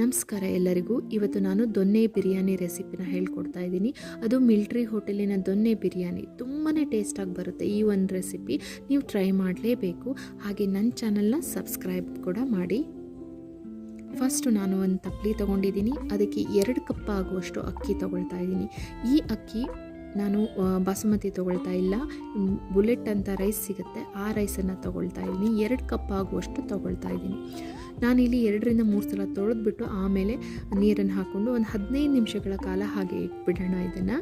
ನಮಸ್ಕಾರ ಎಲ್ಲರಿಗೂ. ಇವತ್ತು ನಾನು ದೊನ್ನೆ ಬಿರಿಯಾನಿ ರೆಸಿಪಿನ ಹೇಳ್ಕೊಡ್ತಾ ಇದ್ದೀನಿ. ಅದು ಮಿಲ್ಟ್ರಿ ಹೋಟೆಲಿನ ದೊನ್ನೆ ಬಿರಿಯಾನಿ. ತುಂಬಾ ಟೇಸ್ಟಾಗಿ ಬರುತ್ತೆ ಈ ಒಂದು ರೆಸಿಪಿ. ನೀವು ಟ್ರೈ ಮಾಡಲೇಬೇಕು. ಹಾಗೆ ನನ್ನ ಚಾನಲ್ನ ಸಬ್ಸ್ಕ್ರೈಬ್ ಕೂಡ ಮಾಡಿ. ಫಸ್ಟು ನಾನು ಒಂದು ತಪ್ಪಲಿ ತೊಗೊಂಡಿದ್ದೀನಿ. ಅದಕ್ಕೆ ಎರಡು ಕಪ್ ಆಗುವಷ್ಟು ಅಕ್ಕಿ ತೊಗೊಳ್ತಾ ಇದ್ದೀನಿ. ಈ ಅಕ್ಕಿ ನಾನು ಬಾಸುಮತಿ ತೊಗೊಳ್ತಾ ಇಲ್ಲ. ಬುಲೆಟ್ ಅಂತ ರೈಸ್ ಸಿಗುತ್ತೆ. ಆ ರೈಸನ್ನು ತೊಗೊಳ್ತಾ ಇದ್ದೀನಿ. ಎರಡು ಕಪ್ ಆಗುವಷ್ಟು ತೊಗೊಳ್ತಾ ಇದ್ದೀನಿ. ಇಲ್ಲಿ ಎರಡರಿಂದ ಮೂರು ಸಲ ತೊಳೆದ್ಬಿಟ್ಟು ಆಮೇಲೆ ನೀರನ್ನು ಹಾಕ್ಕೊಂಡು ಒಂದು ಹದಿನೈದು ನಿಮಿಷಗಳ ಕಾಲ ಹಾಗೆ ಇಟ್ಬಿಡೋಣ ಇದನ್ನು.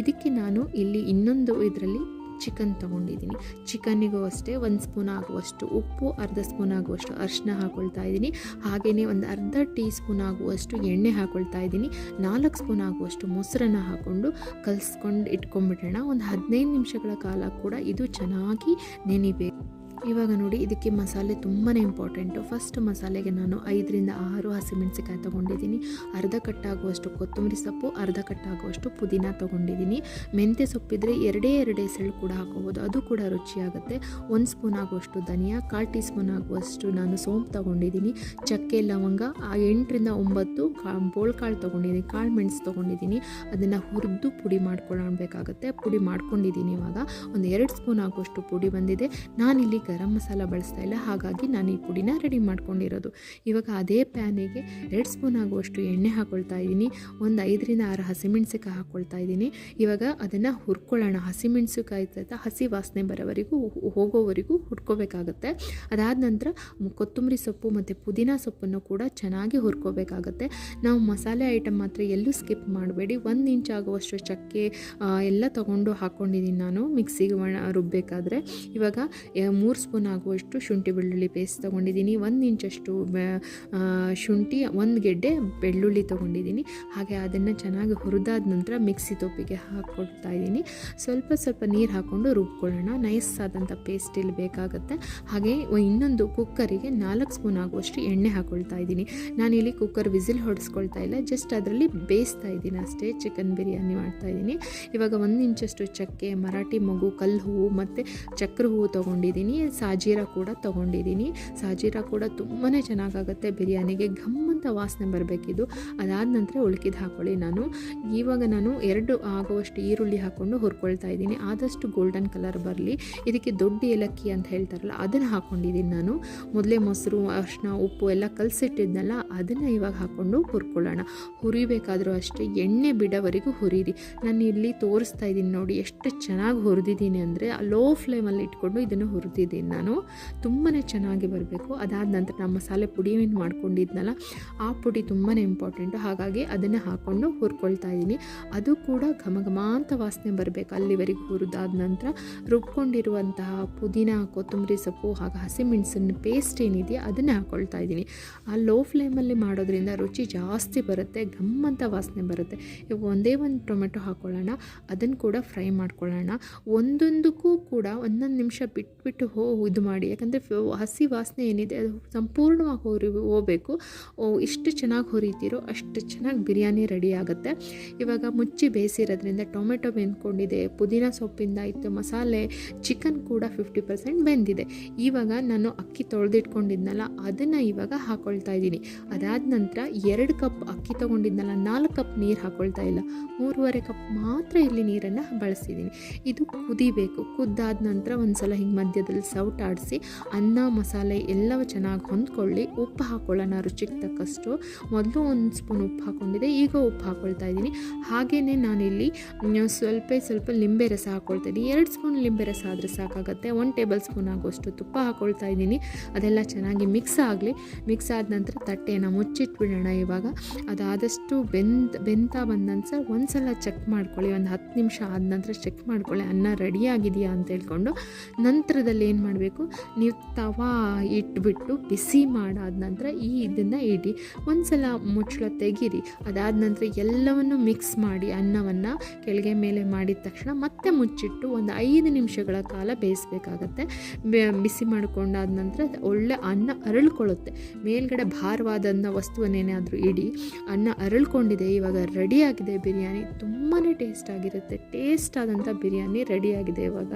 ಇದಕ್ಕೆ ನಾನು ಇಲ್ಲಿ ಇನ್ನೊಂದು ಇದರಲ್ಲಿ ಚಿಕನ್ ತೊಗೊಂಡಿದ್ದೀನಿ. ಚಿಕನ್ನಿಗೂ ಅಷ್ಟೇ ಒಂದು ಸ್ಪೂನ್ ಆಗುವಷ್ಟು ಉಪ್ಪು, ಅರ್ಧ ಸ್ಪೂನ್ ಆಗುವಷ್ಟು ಅರಿಶಿನ ಹಾಕ್ಕೊಳ್ತಾ ಇದ್ದೀನಿ. ಹಾಗೆಯೇ ಒಂದು ಅರ್ಧ ಟೀ ಸ್ಪೂನ್ ಆಗುವಷ್ಟು ಎಣ್ಣೆ ಹಾಕ್ಕೊಳ್ತಾ ಇದ್ದೀನಿ. ನಾಲ್ಕು ಸ್ಪೂನ್ ಆಗುವಷ್ಟು ಮೊಸರನ್ನ ಹಾಕ್ಕೊಂಡು ಕಲಿಸ್ಕೊಂಡು ಇಟ್ಕೊಂಡ್ಬಿಡೋಣ. ಒಂದು ಹದಿನೈದು ನಿಮಿಷಗಳ ಕಾಲ ಕೂಡ ಇದು ಚೆನ್ನಾಗಿ ನೆನಿಬೇಕು. ಇವಾಗ ನೋಡಿ, ಇದಕ್ಕೆ ಮಸಾಲೆ ತುಂಬಾ ಇಂಪಾರ್ಟೆಂಟು ಫಸ್ಟ್ ಮಸಾಲೆಗೆ ನಾನು ಐದರಿಂದ ಆರು ಹಸಿಮೆಣಸಿಕಾಯಿ ತೊಗೊಂಡಿದ್ದೀನಿ. ಅರ್ಧ ಕಟ್ಟಾಗುವಷ್ಟು ಕೊತ್ತಂಬರಿ ಸೊಪ್ಪು, ಅರ್ಧ ಕಟ್ಟಾಗುವಷ್ಟು ಪುದೀನ ತೊಗೊಂಡಿದ್ದೀನಿ. ಮೆಂತ್ಯ ಸೊಪ್ಪಿದ್ರೆ ಎರಡೇ ಎರಡೇ ಸೆಳು ಕೂಡ ಹಾಕೋಬೋದು. ಅದು ಕೂಡ ರುಚಿಯಾಗುತ್ತೆ. ಒಂದು ಸ್ಪೂನ್ ಆಗುವಷ್ಟು ಧನಿಯಾ, ಕಾಲು ಟೀ ಸ್ಪೂನ್ ಆಗುವಷ್ಟು ನಾನು ಸೋಂಪು ತೊಗೊಂಡಿದ್ದೀನಿ. ಚಕ್ಕೆ, ಲವಂಗ, ಆ ಎಂಟರಿಂದ ಒಂಬತ್ತು ಕಾ ಬೋಳ್ಕಾಳು ತೊಗೊಂಡಿದ್ದೀನಿ. ಕಾಳು ಮೆಣಸು ತೊಗೊಂಡಿದ್ದೀನಿ. ಅದನ್ನು ಹುರಿದು ಪುಡಿ ಮಾಡ್ಕೊಳ್ಬೇಕಾಗುತ್ತೆ ಪುಡಿ ಮಾಡ್ಕೊಂಡಿದ್ದೀನಿ ಇವಾಗ. ಒಂದು ಎರಡು ಸ್ಪೂನ್ ಆಗುವಷ್ಟು ಪುಡಿ ಬಂದಿದೆ. ನಾನಿಲ್ಲಿ ಗರಂ ಮಸಾಲ ಬಳಸ್ತಾ ಇಲ್ಲ. ಹಾಗಾಗಿ ನಾನು ಈ ಪುಡಿನ ರೆಡಿ ಮಾಡ್ಕೊಂಡಿರೋದು. ಇವಾಗ ಅದೇ ಪ್ಯಾನಿಗೆ ಎರಡು ಸ್ಪೂನ್ ಆಗುವಷ್ಟು ಎಣ್ಣೆ ಹಾಕ್ಕೊಳ್ತಾ ಇದ್ದೀನಿ. ಒಂದು ಐದರಿಂದ ಆರು ಹಸಿಮೆಣಸಿಕಾಯಿ ಹಾಕ್ಕೊಳ್ತಾ ಇದ್ದೀನಿ. ಇವಾಗ ಅದನ್ನು ಹುರ್ಕೊಳ್ಳೋಣ. ಹಸಿಮೆಣಸಿಕಾಯಿ ಹಸಿ ವಾಸನೆ ಬರೋವರೆಗೂ, ಹೋಗೋವರೆಗೂ ಹುರ್ಕೋಬೇಕಾಗತ್ತೆ. ಅದಾದ ನಂತರ ಕೊತ್ತಂಬರಿ ಸೊಪ್ಪು ಮತ್ತು ಪುದೀನ ಸೊಪ್ಪನ್ನು ಕೂಡ ಚೆನ್ನಾಗಿ ಹುರ್ಕೋಬೇಕಾಗತ್ತೆ. ನಾವು ಮಸಾಲೆ ಐಟಮ್ ಮಾತ್ರ ಎಲ್ಲೂ ಸ್ಕಿಪ್ ಮಾಡಬೇಡಿ. ಒಂದು ಇಂಚ್ ಆಗುವಷ್ಟು ಚಕ್ಕೆ ಎಲ್ಲ ತಗೊಂಡು ಹಾಕ್ಕೊಂಡಿದ್ದೀನಿ ನಾನು. ಮಿಕ್ಸಿಗೆ ಒಣ- ರುಬ್ಬಬೇಕಾದ್ರೆ ಇವಾಗ ಮೂರು ಸ್ಪೂನ್ ಆಗುವಷ್ಟು ಶುಂಠಿ ಬೆಳ್ಳುಳ್ಳಿ ಪೇಸ್ಟ್ ತೊಗೊಂಡಿದ್ದೀನಿ. ಒಂದು ಇಂಚಷ್ಟು ಶುಂಠಿ, ಒಂದು ಗೆಡ್ಡೆ ಬೆಳ್ಳುಳ್ಳಿ ತೊಗೊಂಡಿದ್ದೀನಿ. ಹಾಗೆ ಅದನ್ನು ಚೆನ್ನಾಗಿ ಹುರಿದಾದ ನಂತರ ಮಿಕ್ಸಿ ತೊಪ್ಪಿಗೆ ಹಾಕ್ಕೊಡ್ತಾ ಇದ್ದೀನಿ. ಸ್ವಲ್ಪ ಸ್ವಲ್ಪ ನೀರು ಹಾಕ್ಕೊಂಡು ರುಬ್ಕೊಳ್ಳೋಣ. ನೈಸ್ ಆದಂಥ ಪೇಸ್ಟ್ ಇಲ್ಲಿ ಬೇಕಾಗುತ್ತೆ. ಹಾಗೆ ಇನ್ನೊಂದು ಕುಕ್ಕರಿಗೆ ನಾಲ್ಕು ಸ್ಪೂನ್ ಆಗುವಷ್ಟು ಎಣ್ಣೆ ಹಾಕ್ಕೊಳ್ತಾ ಇದ್ದೀನಿ. ನಾನಿಲ್ಲಿ ಕುಕ್ಕರ್ ವಿಸಿಲ್ ಹೊಡೆಸ್ಕೊಳ್ತಾ ಇಲ್ಲ. ಜಸ್ಟ್ ಅದರಲ್ಲಿ ಬೇಯಿಸ್ತಾ ಇದ್ದೀನಿ ಅಷ್ಟೇ. ಚಿಕನ್ ಬಿರಿಯಾನಿ ಮಾಡ್ತಾ ಇದ್ದೀನಿ. ಇವಾಗ ಒಂದು ಇಂಚಷ್ಟು ಚಕ್ಕೆ, ಮರಾಠಿ ಮಗು, ಕಲ್ಲು ಹೂವು ಮತ್ತು ಚಕ್ರ ಹೂವು ತೊಗೊಂಡಿದ್ದೀನಿ. ಸಾಜೀರ ಕೂಡ ತೊಗೊಂಡಿದ್ದೀನಿ. ಸಾಜೀರ ಕೂಡ ತುಂಬಾ ಚೆನ್ನಾಗಾಗುತ್ತೆ. ಬಿರಿಯಾನಿಗೆ ಘಮ್ ಅಂತ ವಾಸನೆ ಬರಬೇಕಿದ್ದು ಅದಾದ ನಂತರ ಉಳ್ಕಿದ ಹಾಕ್ಕೊಳ್ಳಿ ನಾನು. ಇವಾಗ ನಾನು ಎರಡು ಆಗುವಷ್ಟು ಈರುಳ್ಳಿ ಹಾಕ್ಕೊಂಡು ಹುರ್ಕೊಳ್ತಾ ಇದ್ದೀನಿ. ಆದಷ್ಟು ಗೋಲ್ಡನ್ ಕಲರ್ ಬರಲಿ. ಇದಕ್ಕೆ ದೊಡ್ಡ ಏಲಕ್ಕಿ ಅಂತ ಹೇಳ್ತಾರಲ್ಲ, ಅದನ್ನು ಹಾಕ್ಕೊಂಡಿದ್ದೀನಿ ನಾನು. ಮೊದಲೇ ಮೊಸರು ಅರಿಶಿನ ಉಪ್ಪು ಎಲ್ಲ ಕಲಸಿಟ್ಟಿದ್ನಲ್ಲ, ಅದನ್ನು ಇವಾಗ ಹಾಕ್ಕೊಂಡು ಹುರ್ಕೊಳ್ಳೋಣ. ಹುರಿಬೇಕಾದರೂ ಅಷ್ಟೇ ಎಣ್ಣೆ ಬಿಡೋವರೆಗೂ ಹುರಿರಿ. ನಾನು ಇಲ್ಲಿ ತೋರಿಸ್ತಾ ಇದ್ದೀನಿ ನೋಡಿ, ಎಷ್ಟು ಚೆನ್ನಾಗಿ ಹುರಿದಿದ್ದೀನಿ ಅಂದರೆ ಲೋ ಫ್ಲೇಮಲ್ಲಿ ಇಟ್ಕೊಂಡು ಇದನ್ನು ಹುರಿದಿದ್ದೀನಿ. ನಾನು. ತುಂಬಾ ಚೆನ್ನಾಗಿ ಬರಬೇಕು. ಅದಾದ ನಂತರ ನಮ್ಮ ಮಸಾಲೆ ಪುಡಿ ಏನು ಮಾಡ್ಕೊಂಡಿದ್ನಲ್ಲ, ಆ ಪುಡಿ ತುಂಬಾ ಇಂಪಾರ್ಟೆಂಟು ಹಾಗಾಗಿ ಅದನ್ನು ಹಾಕ್ಕೊಂಡು ಹುರ್ಕೊಳ್ತಾ ಇದ್ದೀನಿ. ಅದು ಕೂಡ ಘಮ ಅಂತ ವಾಸನೆ ಬರಬೇಕು. ಅಲ್ಲಿವರೆಗೂ ಹುರಿದಾದ ನಂತರ ರುಬ್ಕೊಂಡಿರುವಂತಹ ಪುದೀನ, ಕೊತ್ತಂಬರಿ ಸೊಪ್ಪು, ಹಾಗೆ ಹಸಿಮೆಣಸಿನ ಪೇಸ್ಟ್ ಏನಿದೆಯಾ ಅದನ್ನೇ ಹಾಕ್ಕೊಳ್ತಾ ಇದ್ದೀನಿ. ಆ ಲೋ ಫ್ಲೇಮಲ್ಲಿ ಮಾಡೋದ್ರಿಂದ ರುಚಿ ಜಾಸ್ತಿ ಬರುತ್ತೆ ಘಮ್ಮಂತ ವಾಸನೆ ಬರುತ್ತೆ. ಇವಾಗ ಒಂದೇ ಒಂದು ಟೊಮೆಟೊ ಹಾಕ್ಕೊಳ್ಳೋಣ ಅದನ್ನು ಕೂಡ ಫ್ರೈ ಮಾಡ್ಕೊಳ್ಳೋಣ. ಒಂದೊಂದಕ್ಕೂ ಕೂಡ ಒಂದೊಂದು ನಿಮಿಷ ಬಿಟ್ಬಿಟ್ಟು ಹೋ ಇದು ಮಾಡಿ. ಯಾಕಂದರೆ ಹಸಿ ವಾಸನೆ ಏನಿದೆ, ಅದು ಸಂಪೂರ್ಣವಾಗಿ ಹೊರಿ, ಹೋಗಬೇಕು. ಎಷ್ಟು ಚೆನ್ನಾಗಿ ಹೊರಿತೀರೋ ಅಷ್ಟು ಚೆನ್ನಾಗಿ ಬಿರಿಯಾನಿ ರೆಡಿ ಆಗುತ್ತೆ. ಇವಾಗ ಮುಚ್ಚಿ ಬೇಯಿಸಿರೋದ್ರಿಂದ ಟೊಮೆಟೊ ಬೆಂದ್ಕೊಂಡಿದೆ, ಪುದೀನ ಸೊಪ್ಪಿಂದ ಇತ್ತು ಮಸಾಲೆ ಚಿಕನ್ ಕೂಡ ಫಿಫ್ಟಿ ಪರ್ಸೆಂಟ್ ಬೆಂದಿದೆ. ಇವಾಗ ನಾನು ಅಕ್ಕಿ ತೊಳೆದಿಟ್ಕೊಂಡಿದ್ನಲ್ಲ, ಅದನ್ನು ಇವಾಗ ಹಾಕ್ಕೊಳ್ತಾ ಇದ್ದೀನಿ. ಅದಾದ ನಂತರ ಎರಡು ಕಪ್ ಅಕ್ಕಿ ತೊಗೊಂಡಿದ್ನಲ್ಲ, ನಾಲ್ಕು ಕಪ್ ನೀರು ಹಾಕ್ಕೊಳ್ತಾ ಇಲ್ಲ. ಮೂರುವರೆ ಕಪ್ ಮಾತ್ರ ಇಲ್ಲಿ ನೀರನ್ನು ಬಳಸಿದ್ದೀನಿ. ಇದು ಕುದಿಬೇಕು. ಕುದ್ದಾದ ನಂತರ ಒಂದು ಸಲ ಹಿಂಗೆ ಮಧ್ಯದಲ್ಲಿ ಸೌಟ್ ಆಡಿಸಿ ಅನ್ನ, ಮಸಾಲೆ ಎಲ್ಲವೂ ಚೆನ್ನಾಗಿ ಹೊಂದ್ಕೊಳ್ಳಿ. ಉಪ್ಪು ಹಾಕ್ಕೊಳ್ಳೋಣ ರುಚಿಗೆ ತಕ್ಕಷ್ಟು. ಮೊದಲು ಒಂದು ಸ್ಪೂನ್ ಉಪ್ಪು ಹಾಕ್ಕೊಂಡಿದ್ದೆ, ಈಗ ಉಪ್ಪು ಹಾಕ್ಕೊಳ್ತಾ ಇದ್ದೀನಿ. ಹಾಗೆಯೇ ನಾನಿಲ್ಲಿ ಸ್ವಲ್ಪ ಸ್ವಲ್ಪ ಲಿಂಬೆ ರಸ ಹಾಕ್ಕೊಳ್ತಾ ಇದ್ದೀನಿ. ಎರಡು ಸ್ಪೂನ್ ಲಿಂಬೆ ರಸ ಆದರೆ ಸಾಕಾಗುತ್ತೆ. ಒಂದು ಟೇಬಲ್ ಸ್ಪೂನ್ ಆಗುವಷ್ಟು ತುಪ್ಪ ಹಾಕ್ಕೊಳ್ತಾ ಇದ್ದೀನಿ. ಅದೆಲ್ಲ ಚೆನ್ನಾಗಿ ಮಿಕ್ಸ್ ಆಗಲಿ. ಮಿಕ್ಸ್ ಆದ ನಂತರ ತಟ್ಟೆಯನ್ನು ಮುಚ್ಚಿಟ್ಬಿಡೋಣ ಇವಾಗ. ಅದಾದಷ್ಟು ಬೆಂತಾ ಬಂದ ನಂತರ ಒಂದು ಸಲ ಚೆಕ್ ಮಾಡ್ಕೊಳ್ಳಿ. ಒಂದು ಹತ್ತು ನಿಮಿಷ ಆದ ನಂತರ ಚೆಕ್ ಮಾಡ್ಕೊಳ್ಳಿ. ಅನ್ನ ರೆಡಿ ಆಗಿದೆಯಾ ಅಂತ ಹೇಳ್ಕೊಂಡು. ನಂತರದಲ್ಲಿ ಏನು ಮಾಡಬೇಕು. ನೀವು ತವಾ ಇಟ್ಬಿಟ್ಟು ಬಿಸಿ ಮಾಡಾದ ನಂತರ ಈ ಇದನ್ನು ಇಡಿ. ಒಂದು ಸಲ ಮುಚ್ಚಳ ತೆಗೀರಿ. ಅದಾದ ನಂತರ ಎಲ್ಲವನ್ನು ಮಿಕ್ಸ್ ಮಾಡಿ ಅನ್ನವನ್ನು ಕೆಳಗೆ ಮೇಲೆ ಮಾಡಿದ ತಕ್ಷಣ ಮತ್ತೆ ಮುಚ್ಚಿಟ್ಟು ಒಂದು ಐದು ನಿಮಿಷಗಳ ಕಾಲ ಬೇಯಿಸಬೇಕಾಗತ್ತೆ. ಬಿಸಿ ಮಾಡಿಕೊಂಡಾದ ನಂತರ ಒಳ್ಳೆ ಅನ್ನ ಅರಳ್ಕೊಳ್ಳುತ್ತೆ. ಮೇಲ್ಗಡೆ ಭಾರವಾದಂಥ ವಸ್ತುವನ್ನೇನಾದರೂ ಇಡಿ. ಅನ್ನ ಅರಳ್ಕೊಂಡಿದೆ, ಇವಾಗ ರೆಡಿಯಾಗಿದೆ ಬಿರಿಯಾನಿ. ತುಂಬಾ ಟೇಸ್ಟ್ ಆಗಿರುತ್ತೆ. ಟೇಸ್ಟ್ ಆದಂಥ ಬಿರಿಯಾನಿ ರೆಡಿಯಾಗಿದೆ ಇವಾಗ.